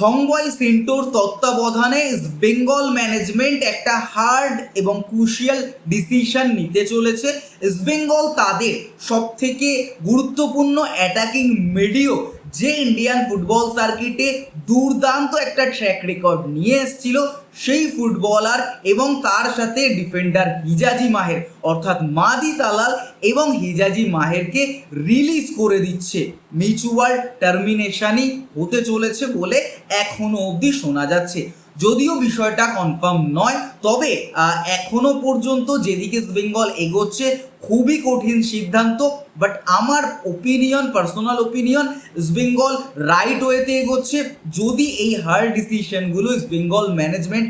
থংবয় সিন্টোর তত্ত্বাবধানে বেঙ্গল ম্যানেজমেন্ট একটা হার্ড এবং ক্রুশিয়াল ডিসিশন নিতে চলেছে। ইস্ট বেঙ্গল তাদের সবথেকে গুরুত্বপূর্ণ অ্যাটাকিং মিডিও যে ইন্ডিয়ান ফুটবল সার্কিটে দুর্দান্ত একটা ট্র্যাক রেকর্ড নিয়ে এসেছিল সেই ফুটবলার এবং তার সাথে ডিফেন্ডার হিজাজি মাহের অর্থাৎ মাদি তালাল এবং হিজাজি মাহেরকে রিলিজ করে দিচ্ছে। মিউচুয়াল টার্মিনেশনই হতে চলেছে বলে এখনও অবধি শোনা যাচ্ছে। যদিও বিষয়টা কনফার্ম নয় তবে আহ, এখনও পর্যন্ত যেদিকে বেঙ্গল এগোচ্ছে খুবই কঠিন সিদ্ধান্ত। বাট আমার opinion personal opinion East Bengal right ওয়েতে এগোচ্ছে। যদি এই হার ডিসিশনগুলো ইস্ট বেঙ্গল ম্যানেজমেন্ট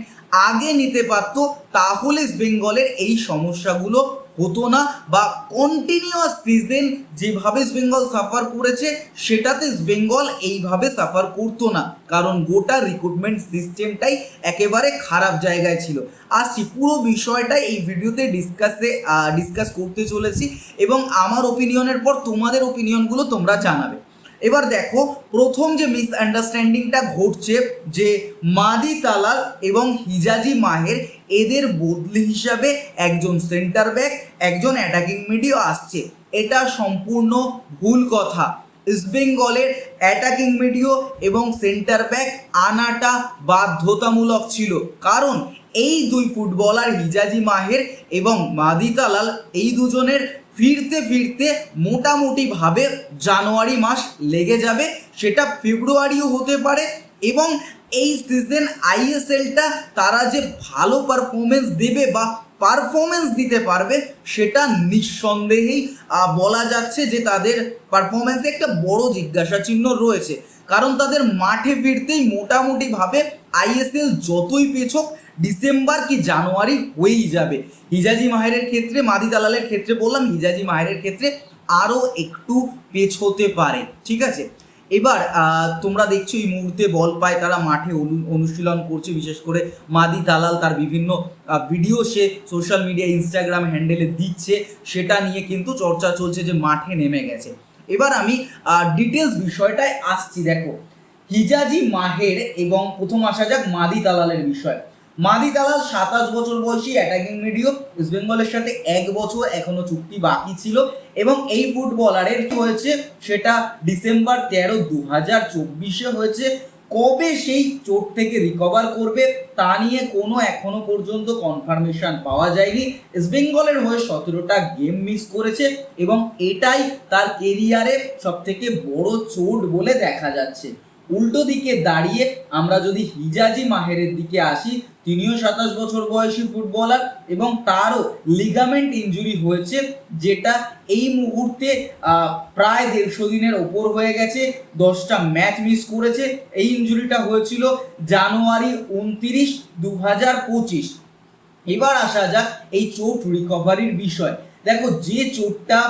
আগে নিতে পারতো, তাহলে ইস্ট বেঙ্গলের এই সমস্যাগুলো হতো না বা কন্টিনিউয়াস সিজন যেভাবে বেঙ্গল সাফার করেছে, সেটাতে বেঙ্গল এইভাবে সাফার করতো না। কারণ গোটা রিক্রুটমেন্ট সিস্টেমটাই একেবারে খারাপ জায়গায় ছিল। আসছি, পুরো বিষয়টা এই ভিডিওতে ডিসকাসে ডিসকাস করতে চলেছি এবং আমার ওপিনিয়নের পর তোমাদের ওপিনিয়নগুলো তোমরা জানাবে। এবার দেখো, প্রথম যে মিসআন্ডারস্ট্যান্ডিংটা ঘটছে যে মাদি তালাল এবং হিজাজি মাহের এদের বদলি হিসাবে একজন সেন্টার ব্যাক একজন অ্যাটাকিং মিডিও আসছে। এটা সম্পূর্ণ ভুল কথা। ইস্টবেঙ্গলের অ্যাটাকিং মিডিও এবং সেন্টার ব্যাক আনাটা বাধ্যতামূলক ছিল। কারণ এই দুই ফুটবলার হিজাজি মাহের এবং মাদি তালাল এই দুজনের ফিরতে ফিরতে মোটামুটিভাবে জানুয়ারি মাস লেগে যাবে। সেটা ফেব্রুয়ারিও হতে পারে এবং এই সিজন আইএসএলটা তারা যে ভালো পারফরমেন্স দেবে বা পারফরমেন্স দিতে পারবে, সেটা নিঃসন্দেহেই বলা যাচ্ছে যে তাদের পারফরমেন্সে একটা বড় জিজ্ঞাসা চিহ্ন রয়েছে। কারণ তাদের মাঠে ফিরতেই মোটামুটিভাবে আইএসএল যতই পেছক, ডিসেম্বর কি জানুয়ারি হয়েই যাবে। হিজাজি মাহেরের ক্ষেত্রে, মাদি দালালের ক্ষেত্রে বললাম, হিজাজি মাহেরের ক্ষেত্রে আরও একটু পেছ হতে পারে, ঠিক আছে? এবার তোমরা দেখছ এই মুহূর্তে বল পায়, তারা মাঠে অনু- অনুশীলন করছে, বিশেষ করে মাদি দালাল তার বিভিন্ন ভিডিও সে সোশ্যাল মিডিয়া ইনস্টাগ্রাম হ্যান্ডেলে দিচ্ছে, সেটা নিয়ে কিন্তু চর্চা চলছে যে মাঠে নেমে গেছে। এবার আমি ডিটেলস বিষয়টায় আসছি, দেখো। হিজাজি মাহের এবং প্রথম আসা যাক মাদি দালালের বিষয়। মাদি দালাল সাতাশ বছর বয়সী অ্যাটাকিং মিডিও ইস্ট বেঙ্গলের সাথে এক বছর এখনও চুক্তি বাকি ছিল এবং এই ফুটবলারের কি হয়েছে? সেটা ডিসেম্বর তেরো দু হাজার চব্বিশে হয়েছে। কবে সেই চোট থেকে রিকভার করবে, তা নিয়ে কোনো এখনও পর্যন্ত কনফার্মেশন পাওয়া যায়নি। ইস্ট বেঙ্গলের হয়ে সতেরোটা গেম মিস করেছে এবং এটাই তার কেরিয়ারে সব থেকে বড় চোট বলে দেখা যাচ্ছে। উল্টো দিকে দাঁড়িয়ে আমরা যদি হিজাজি মাহেরের দিকে আসি, তিনিও সাতাশ বছর বয়সী ফুটবলার এবং তারও লিগামেন্ট ইনজুরি হয়েছে, যেটা এই মুহূর্তে প্রায় দেড়শো দিনের ওপর হয়ে গেছে, দশটা ম্যাচ মিস করেছে। এই ইনজুরিটা হয়েছিল জানুয়ারি উনতিরিশ দু হাজার পঁচিশ। এবার আসা যাক এই চোট রিকভারির বিষয়। দেখো, যে চোটটা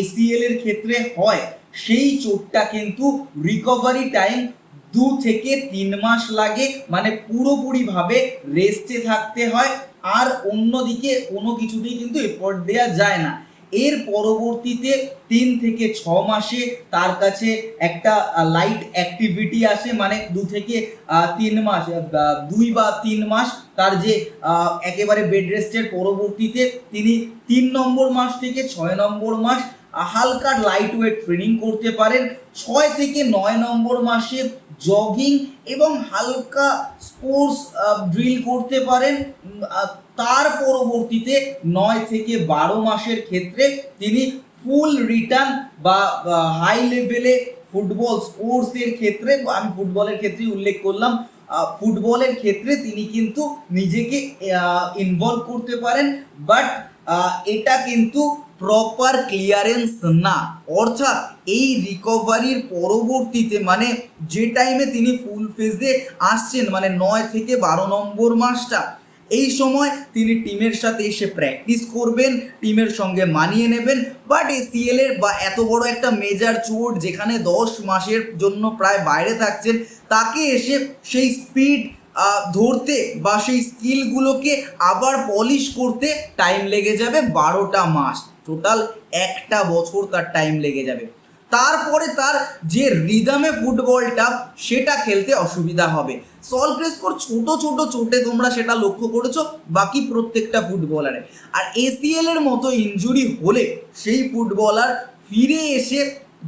এসিএল এর ক্ষেত্রে হয় সেই চোটটা কিন্তু রিকভারি টাইম দু থেকে তিন মাস লাগে। মানে পুরোপুরিভাবে রেস্টে থাকতে হয়। আর অন্যদিকে কোনো কিছুতেই কিন্তু এফোর্ট দেওয়া যায় না। এর পরবর্তীতে তিন থেকে ছ মাসে তার কাছে একটা লাইট অ্যাক্টিভিটি আসে। মানে দু থেকে তিন মাস দুই বা তিন মাস তার যে একেবারে বেড রেস্টের পরবর্তীতে তিনি তিন নম্বর মাস থেকে ছয় নম্বর মাস হালকা লাইট ওয়েট ট্রেনিং করতে পারেন। ছয় থেকে নয় নম্বর মাসে জগিং এবং হালকা স্পোর্টস ড্রিল করতে পারেন। তার পরবর্তীতে নয় থেকে বারো মাসের ক্ষেত্রে তিনি ফুল রিটার্ন বা হাই লেভেলে ফুটবল স্পোর্টসের ক্ষেত্রে, আমি ফুটবলের ক্ষেত্রেই উল্লেখ করলাম ফুটবলের ক্ষেত্রে তিনি কিন্তু নিজেকে ইনভলভ করতে পারেন। বাট এটা কিন্তু প্রপার ক্লিয়ারেন্স না। অর্থাৎ এই রিকভারির পরবর্তীতে মানে যে টাইমে তিনি ফুল ফেজে আসছেন মানে নয় থেকে বারো নম্বর মাসটা, এই সময় তিনি টিমের সাথে এসে প্র্যাকটিস করবেন টিমের সঙ্গে মানিয়ে নেবেন। বাট এসিএল এর বা এত বড় একটা মেজার চোট যেখানে দশ মাসের জন্য প্রায় বাইরে থাকছেন, তাকে এসে সেই স্পিড ধরতে বা সেই স্কিলগুলোকে আবার পলিশ করতে টাইম লেগে যাবে বারোটা মাস। টোটাল একটা বছর তার টাইম লেগে যাবে। তারপরে তার যে রিদমে ফুটবলটা, সেটা খেলতে অসুবিধা হবে। সল ক্রেসকোর ছোট ছোট চোটে তোমরা সেটা লক্ষ্য করেছ, বাকি প্রত্যেকটা ফুটবলারে আর এসিএল এর মতো ইঞ্জুরি হলে, সেই ফুটবলার ফিরে এসে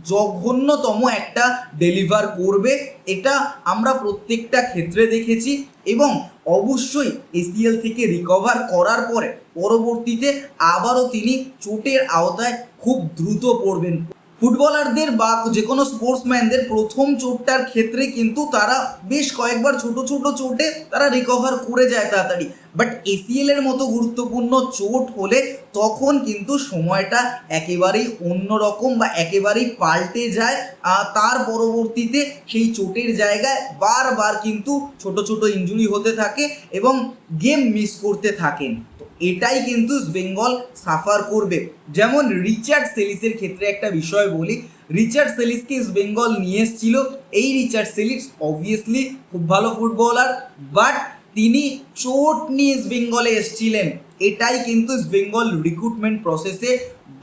জঘন্যতম একটা ডেলিভার করবে, এটা আমরা প্রত্যেকটা ক্ষেত্রে দেখেছি এবং অবশ্যই এসিএল থেকে রিকভার করার পরে পরবর্তীতে আবারও তিনি চোটের আওতায় খুব দ্রুত পড়বেন। ফুটবলারদের বা যে কোনো স্পোর্টসম্যানদের প্রথম চোটটার ক্ষেত্রে কিন্তু তারা বেশ কয়েকবার ছোট ছোট চোটে তারা রিকভার করে যায় তাড়াতাড়ি। বাট এসিএল এর মতো গুরুত্বপূর্ণ চোট হলে তখন কিন্তু সময়টা একেবারেই অন্যরকম বা একেবারেই পাল্টে যায়। আর তার পরবর্তীতে সেই চোটের জায়গায় বারবার কিন্তু ছোট ছোট ইঞ্জুরি হতে থাকে এবং গেম মিস করতে থাকেন। এটাই কিন্তু বেঙ্গল সাফার করবে। যেমন রিচার্ড সেলিসের ক্ষেত্রে একটা বিষয় বলি, রিচার্ড সেলিসকে ইস্ট বেঙ্গল নিয়ে এসেছিল? এই রিচার্ড সেলিস অবভিয়াসলি খুব ভালো ফুটবলার বাট তিনি চোট নিয়ে ইস্ট বেঙ্গলে এসেছিলেন। এটাই কিন্তু ইস্ট বেঙ্গল রিক্রুটমেন্ট প্রসেসে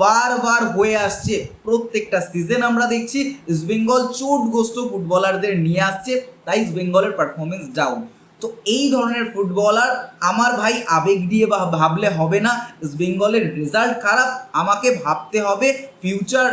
বারবার হয়ে আসছে। প্রত্যেকটা সিজন আমরা দেখছি ইস্ট বেঙ্গল চোটগ্রস্ত ফুটবলারদের নিয়ে আসছে, তাই ইস্ট বেঙ্গলের পারফরমেন্স ডাউন তো এই ধরনের ফুটবলার আমার ভাই আবেগ দিয়ে বা ভাবলে হবে না ইস্ট বেঙ্গলের রেজাল্ট খারাপ, আমাকে ভাবতে হবে ফিউচার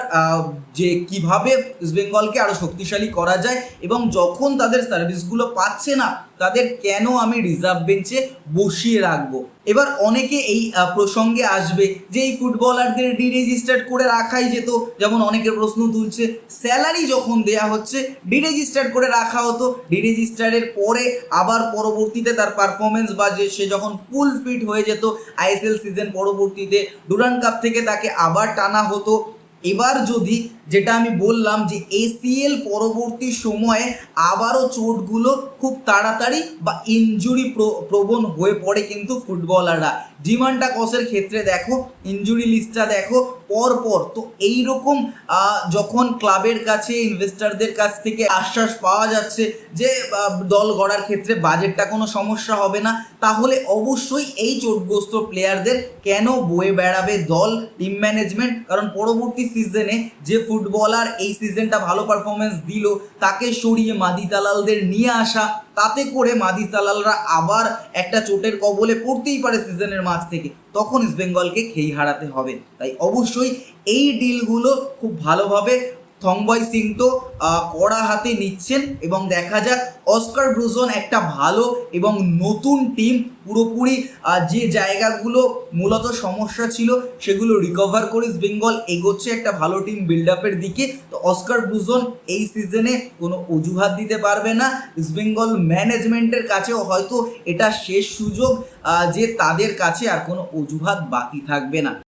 যে কীভাবে ইস্ট বেঙ্গলকে আরও শক্তিশালী করা যায় এবং যখন তাদের সার্ভিসগুলো পাচ্ছে না, তাদের কেন আমি রিজার্ভ বেঞ্চে বসিয়ে রাখব? এবার অনেকে এই প্রসঙ্গে আসবে যে এই ফুটবলারদের ডিরেজিস্টার্ড করে রাখাই যেত, যেমন অনেকের প্রশ্ন তুলছে স্যালারি যখন দেয়া হচ্ছে ডিরেজিস্টার্ড করে রাখা হতো ডিরেজিস্টারের পরে আবার পরবর্তীতে তার পারফরমেন্স বা যে সে যখন ফুল ফিট হয়ে যেত আইএসএল সিজন পরবর্তীতে ডুরান কাপ থেকে তাকে আবার টানা হতো এবার যদি যেটা আমি বললাম যে এসিএল পরবর্তী সময়ে আবারও চোটগুলো খুব তাড়াতাড়ি বা ইনজুরি প্রবণ হয়ে পড়ে কিন্তু ফুটবলাররা। ডিমান্ডা কসের ক্ষেত্রে দেখো ইনজুরি লিস্টটা দেখো পর পর তো এই রকম যখন ক্লাবের কাছে ইনভেস্টারদের কাছ থেকে আশ্বাস পাওয়া যাচ্ছে যে দল গড়ার ক্ষেত্রে বাজেটটা কোনো সমস্যা হবে না, তাহলে অবশ্যই এই চোটগ্রস্ত প্লেয়ারদের কেন বয়ে বেড়াবে দল টিম ম্যানেজমেন্ট কারণ পরবর্তী সিজনে যে ফুটবলার এই সিজনটা ভালো পারফরমেন্স দিল, তাকে সরিয়ে মাদি দালালদের নিয়ে আসা, তাতে করে মাদি দালালরা আবার একটা চোটের কবলে পড়তেই পারে সিজনের মাঝ থেকে। তখন ইস্টবেঙ্গলকে খেই হারাতে হবে। তাই অবশ্যই এই ডিলগুলো খুব ভালোভাবে থংবয় সিং তো কড়া হাতে নিচ্ছেন এবং দেখা যাক অস্কার ব্রুজন একটা ভালো এবং নতুন টিম পুরোপুরি যে জায়গাগুলো মূলত সমস্যা ছিল সেগুলো রিকভার করে বেঙ্গল এগোচ্ছে একটা ভালো টিম বিল্ড আপের দিকে। তো অস্কার ব্রুজন এই সিজনে কোনো অজুহাত দিতে পারবে না। ইস্ট বেঙ্গল ম্যানেজমেন্টের কাছেও হয়তো এটা শেষ সুযোগ যে তাদের কাছে আর কোনো অজুহাত বাকি থাকবে না।